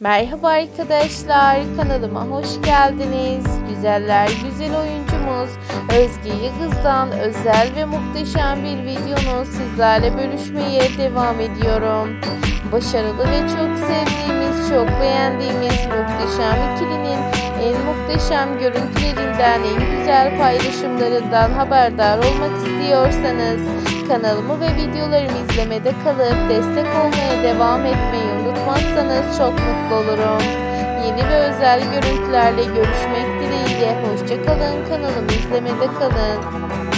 Merhaba arkadaşlar, kanalıma hoş geldiniz. Güzeller güzel oyuncumuz Özge Yıldız'dan özel ve muhteşem bir videonu sizlerle bölüşmeye devam ediyorum. Başarılı ve çok sevdiğimiz, çok beğendiğimiz muhteşem ikilinin en muhteşem görüntülerinden, en güzel paylaşımlarından haberdar olmak istiyorsanız kanalımı ve videolarımı izlemede kalıp destek olmaya devam etmeyi unutmazsanız çok mutlu olurum. Yeni ve özel görüntülerle görüşmek dileğiyle. Hoşçakalın. Kanalımı izlemede kalın.